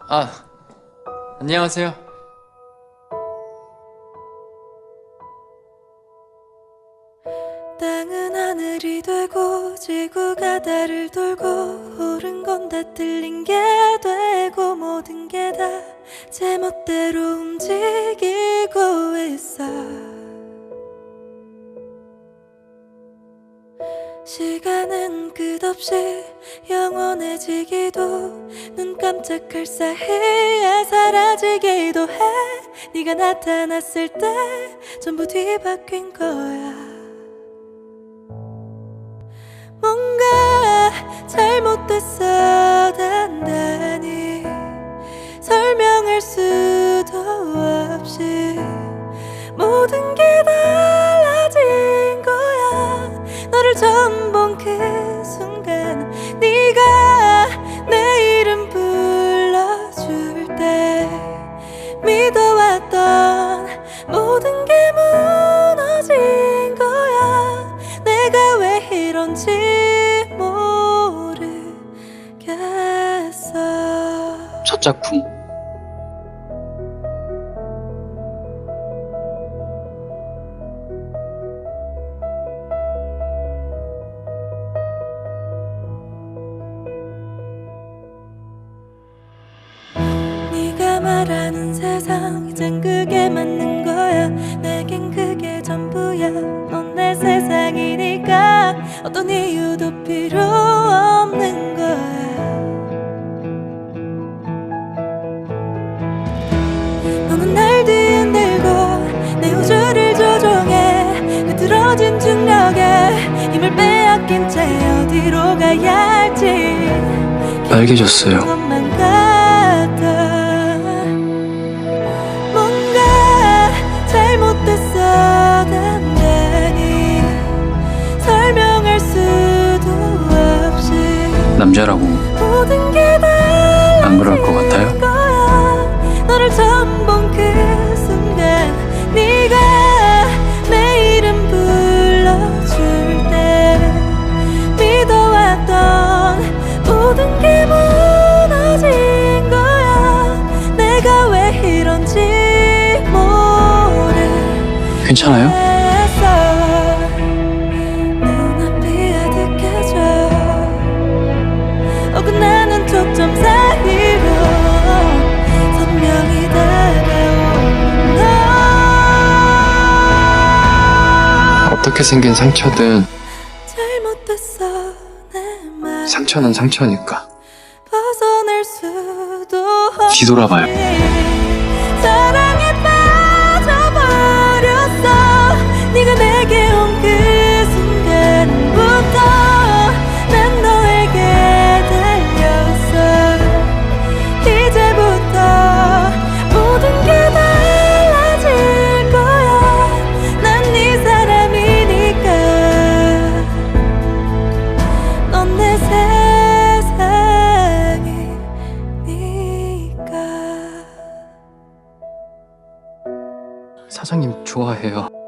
아, 안녕하세요. 땅은 하늘이 되고 지구가 달을 돌고 옳은 건 다 틀린 게 되고 모든 게 다 제멋대로 움직이고 있어 시간은 끝없이 영원해지기도 눈 깜짝할 사이에 사라지기도 해. 네가 나타났을 때 전부 뒤바뀐 거야. 뭔가 잘못됐어 단단히 설명할 수도 없이 모든 게 달라진 거야. 너를 처음 본그 첫 작품. 네가 말하는 세상 이젠 그게 맞는 빨개졌어요. 남자라고 안 그럴 것 같아요? 괜찮아요? 어떻게 생긴 상처든 상처는 상처니까. 뒤돌아봐요. 사장님 좋아해요.